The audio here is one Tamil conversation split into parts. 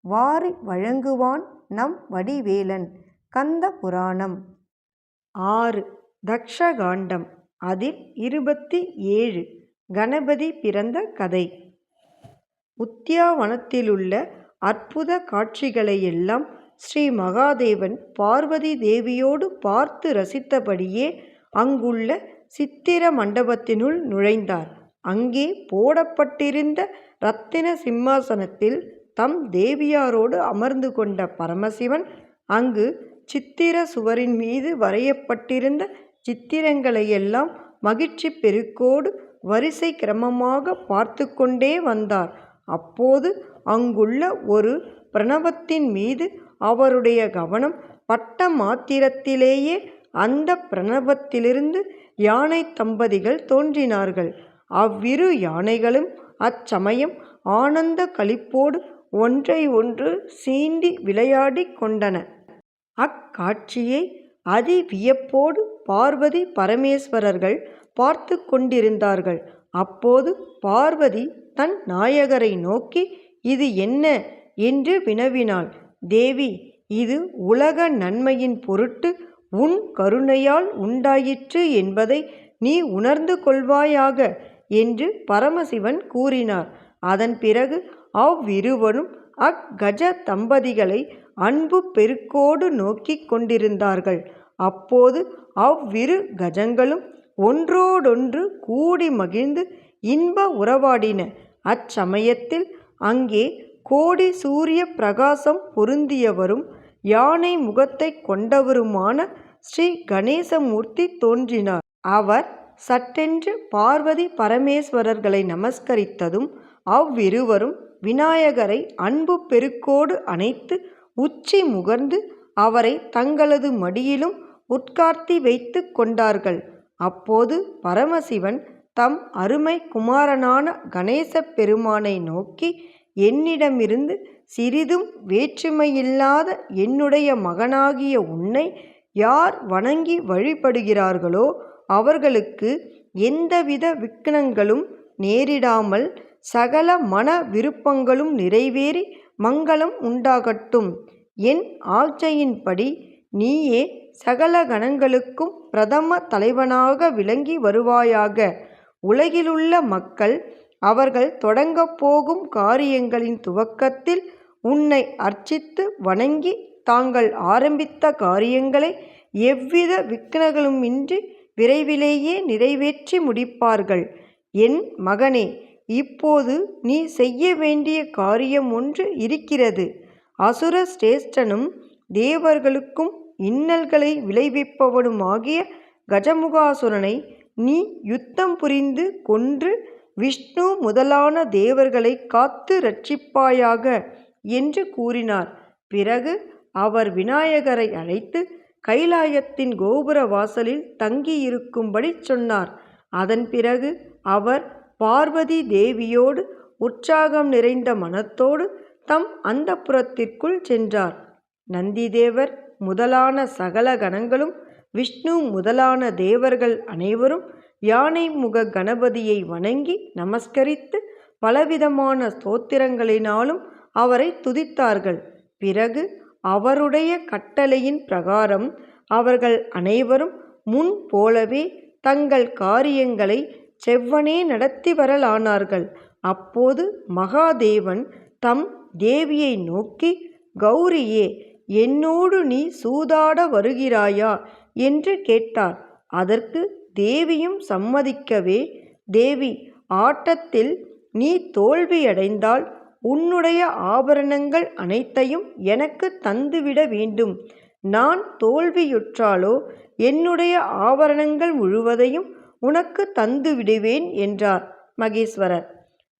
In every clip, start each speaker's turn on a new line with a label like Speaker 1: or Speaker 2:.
Speaker 1: வாரி வழங்குவான் நம் வடிவேலன். கந்த புராணம். ஆறு. தக்ஷகாண்டம். அதில் இருபத்தி ஏழு. கணபதி பிறந்த கதை. உத்தியாவனத்திலுள்ள அற்புத காட்சிகளையெல்லாம் ஸ்ரீ மகாதேவன் பார்வதி தேவியோடு பார்த்து ரசித்தபடியே அங்குள்ள சித்திர மண்டபத்தினுள் நுழைந்தார். அங்கே போடப்பட்டிருந்த ரத்தின சிம்மாசனத்தில் தம் தேவியாரோடு அமர்ந்து கொண்ட பரமசிவன் அங்கு சித்திர சுவரின் மீது வரையப்பட்டிருந்த சித்திரங்களையெல்லாம் மகிழ்ச்சி பெருக்கோடு வரிசை கிரமமாக பார்த்து கொண்டே வந்தார். அப்போது அங்குள்ள ஒரு பிரணவத்தின் மீது அவருடைய கவனம் பட்ட மாத்திரத்திலேயே அந்த பிரணவத்திலிருந்து யானை தம்பதிகள் தோன்றினார்கள். அவ்விரு யானைகளும் அச்சமயம் ஆனந்த களிப்போடு ஒன்றை ஒன்று சீண்டி விளையாடிக் கொண்டன. அக்காட்சியை அதி வியப்போடு பார்வதி பரமேஸ்வரர்கள் பார்த்து கொண்டிருந்தார்கள். அப்போது பார்வதி தன் நாயகரை நோக்கி இது என்ன என்று வினவினாள். தேவி இது உலக நன்மையின் பொருட்டு உன் கருணையால் உண்டாயிற்று என்பதை நீ உணர்ந்து கொள்வாயாக என்று பரமசிவன் கூறினார். அதன் பிறகு அவ்விருவரும் அக்கஜ தம்பதிகளை அன்பு பெருக்கோடு நோக்கிக் கொண்டிருந்தார்கள். அப்போது அவ்விரு கஜங்களும் ஒன்றோடொன்று கூடி மகிழ்ந்து இன்ப உறவாடின. அச்சமயத்தில் அங்கே கோடி சூரிய பிரகாசம் பொருந்தியவரும் யானை முகத்தை கொண்டவருமான ஸ்ரீ கணேசமூர்த்தி தோன்றினார். அவர் சட்டென்று பார்வதி பரமேஸ்வரர்களை நமஸ்கரித்ததும் அவ்விருவரும் விநாயகரை அன்பு பெருக்கோடு அணைத்து உச்சி முகர்ந்து அவரை தங்களது மடியிலும் உட்கார்த்தி வைத்து கொண்டார்கள். அப்போது பரமசிவன் தம் அருமை குமாரனான கணேச பெருமானை நோக்கி என்னிடமிருந்து சிறிதும் வேற்றுமையில்லாத என்னுடைய மகனாகிய உன்னை யார் வணங்கி வழிபடுகிறார்களோ அவர்களுக்கு எந்தவித விக்னங்களும் நேரிடாமல் சகல மன விருப்பங்களும் நிறைவேறி மங்களம் உண்டாகட்டும். என் ஆட்சையின்படி நீயே சகல கணங்களுக்கும் பிரதம தலைவனாக விளங்கி வருவாயாக. உலகிலுள்ள மக்கள் அவர்கள் தொடங்கப் போகும் காரியங்களின் துவக்கத்தில் உன்னை அர்ச்சித்து வணங்கி தாங்கள் ஆரம்பித்த காரியங்களை எவ்வித விக்னங்களுமின்றி விரைவிலேயே நிறைவேற்றி முடிப்பார்கள். என் மகனே இப்போது நீ செய்ய வேண்டிய காரியம் ஒன்று இருக்கிறது. அசுர சிரேஷ்டனும் தேவர்களுக்கும் இன்னல்களை விளைவிப்பவனுமாகிய கஜமுகாசுரனை நீ யுத்தம் புரிந்து கொன்று விஷ்ணு முதலான தேவர்களை காத்து ரட்சிப்பாயாக என்று கூறினார். பிறகு அவர் விநாயகரை அழைத்து கைலாயத்தின் கோபுர வாசலில் தங்கியிருக்கும்படி சொன்னார். அதன் பிறகு அவர் பார்வதி தேவியோடு உற்சாகம் நிறைந்த மனத்தோடு தம் அந்தப்புரத்திற்குள் சென்றார். நந்திதேவர் முதலான சகல கணங்களும் விஷ்ணு முதலான தேவர்கள் அனைவரும் யானை முக கணபதியை வணங்கி நமஸ்கரித்து பலவிதமான ஸ்தோத்திரங்களினாலும் அவரை துதித்தார்கள். பிறகு அவருடைய கட்டளையின் பிரகாரம் அவர்கள் அனைவரும் முன் போலவே தங்கள் காரியங்களை செவ்வனே நடத்தி வரலானார்கள். அப்போது மகாதேவன் தம் தேவியை நோக்கி கௌரியே என்னோடு நீ சூதாட வருகிறாயா? என்று கேட்டார். அதற்கு தேவியும் சம்மதிக்கவே தேவி ஆட்டத்தில் நீ தோல்வியடைந்தால் உன்னுடைய ஆபரணங்கள் அனைத்தையும் எனக்கு தந்துவிட வேண்டும். நான் தோல்வியுற்றாலோ என்னுடைய ஆபரணங்கள் முழுவதையும் உனக்கு தந்து விடுவேன் என்றார் மகேஸ்வரர்.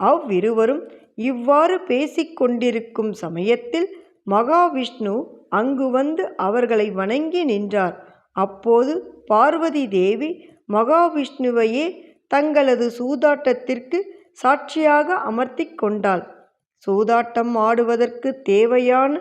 Speaker 1: அவ்விருவரும் இவ்வாறு பேசிக் கொண்டிருக்கும் சமயத்தில் மகாவிஷ்ணு அங்கு வந்து அவர்களை வணங்கி நின்றார். அப்போது பார்வதி தேவி மகாவிஷ்ணுவையே தங்களது சூதாட்டத்திற்கு சாட்சியாக அமர்த்தி கொண்டாள். சூதாட்டம் ஆடுவதற்கு தேவையான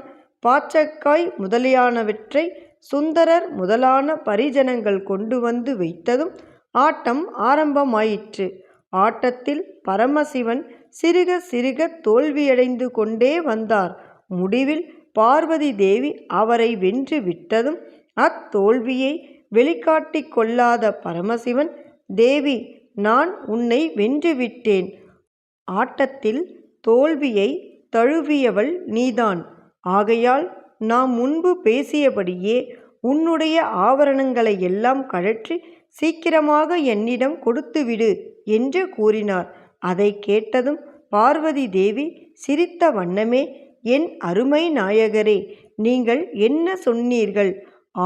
Speaker 1: பாச்சக்காய் முதலியானவற்றை சுந்தரர் முதலான பரிஜனங்கள் கொண்டு வந்து வைத்ததும் ஆட்டம் ஆரம்பமாயிற்று. ஆட்டத்தில் பரமசிவன் சிறுக சிறுக தோல்வியடைந்து கொண்டே வந்தார். முடிவில் பார்வதி தேவி அவரை வென்று விட்டதும் அத்தோல்வியை வெளிக்காட்டிக் கொள்ளாத பரமசிவன் தேவி நான் உன்னை வென்றுவிட்டேன் ஆட்டத்தில் தோல்வியை தழுவியவள் நீதான். ஆகையால் நாம் முன்பு பேசியபடியே உன்னுடைய ஆவரணங்களை எல்லாம் கழற்றி சீக்கிரமாக என்னிடம் கொடுத்துவிடு என்று கூறினார். அதை கேட்டதும் பார்வதி தேவி சிரித்த வண்ணமே என் அருமை நாயகரே நீங்கள் என்ன சொன்னீர்கள்?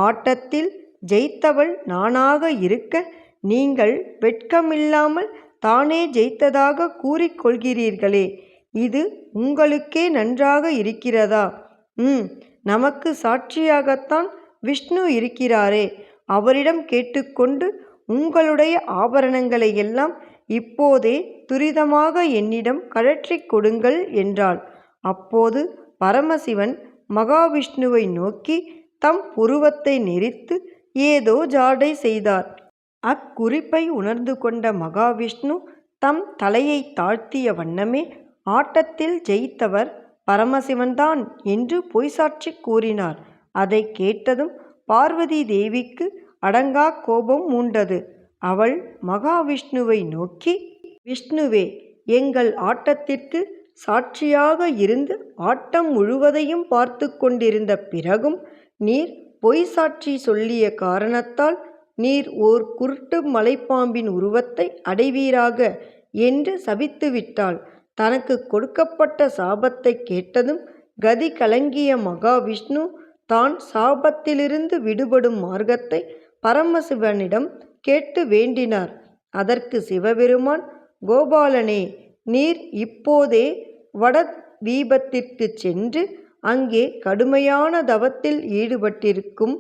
Speaker 1: ஆட்டத்தில் ஜெயித்தவள் நானாக இருக்க நீங்கள் வெட்கமில்லாமல் தானே ஜெயித்ததாக கூறிக்கொள்கிறீர்களே இது உங்களுக்கே நன்றாக இருக்கிறதா? ம் நமக்கு சாட்சியாகத்தான் விஷ்ணு இருக்கிறாரே அவரிடம் கேட்டுக்கொண்டு உங்களுடைய ஆபரணங்களை எல்லாம் இப்போதே துரிதமாக என்னிடம் கழற்றிக் கொடுங்கள் என்றாள். அப்போது பரமசிவன் மகாவிஷ்ணுவை நோக்கி தம் புருவத்தை நெரித்து ஏதோ ஜாடை செய்தார். அக்குறிப்பை உணர்ந்து கொண்ட மகாவிஷ்ணு தம் தலையை தாழ்த்திய வண்ணமே ஆட்டத்தில் ஜெயித்தவர் பரமசிவன்தான் என்று பொய்சாட்சி கூறினார். அதை கேட்டதும் பார்வதி தேவிக்கு அடங்கா கோபம் மூண்டது. அவள் மகாவிஷ்ணுவை நோக்கி விஷ்ணுவே எங்கள் ஆட்டத்திற்கு சாட்சியாக இருந்து ஆட்டம் முழுவதையும் பார்த்து கொண்டிருந்த பிறகும் நீர் பொய் சாட்சி சொல்லிய காரணத்தால் நீர் ஓர் குருட்டு மலைப்பாம்பின் உருவத்தை அடைவீராக என்று சபித்துவிட்டாள். தனக்கு கொடுக்கப்பட்ட சாபத்தை கேட்டதும் கதி கலங்கிய மகாவிஷ்ணு தான் சாபத்திலிருந்து விடுபடும் மார்க்கத்தை பரமசிவனிடம் கேட்டு வேண்டினார். அதற்கு சிவபெருமான் கோபாலனே நீர் இப்போதே வட தீபத்திற்கு சென்று அங்கே கடுமையான தவத்தில் ஈடுபட்டிருக்கும்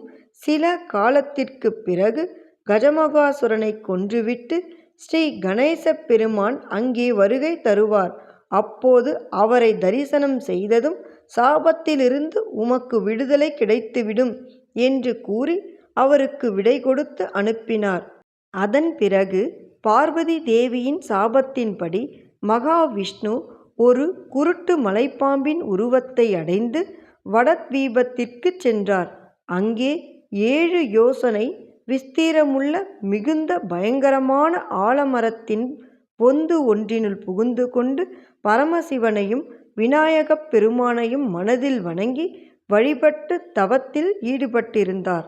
Speaker 1: சில காலத்திற்கு பிறகு கஜமகாசுரனை கொன்றுவிட்டு ஸ்ரீ கணேச பெருமான் அங்கே வருகை தருவார். அப்போது அவரை தரிசனம் செய்ததும் சாபத்திலிருந்து உமக்கு விடுதலை கிடைத்துவிடும் என்று கூறி அவருக்கு விடை கொடுத்து அனுப்பினார். அதன் பிறகு பார்வதி தேவியின் சாபத்தின்படி மகாவிஷ்ணு ஒரு குருட்டு மலைப்பாம்பின் உருவத்தை அடைந்து வடத்வீபத்திற்கு சென்றார். அங்கே ஏழு யோசனை விஸ்தீரமுள்ள மிகுந்த பயங்கரமான ஆலமரத்தின் பொந்து ஒன்றினுள் புகுந்து கொண்டு பரமசிவனையும் விநாயகப் பெருமானையும் மனதில் வணங்கி வழிபட்டு தவத்தில் ஈடுபட்டிருந்தார்.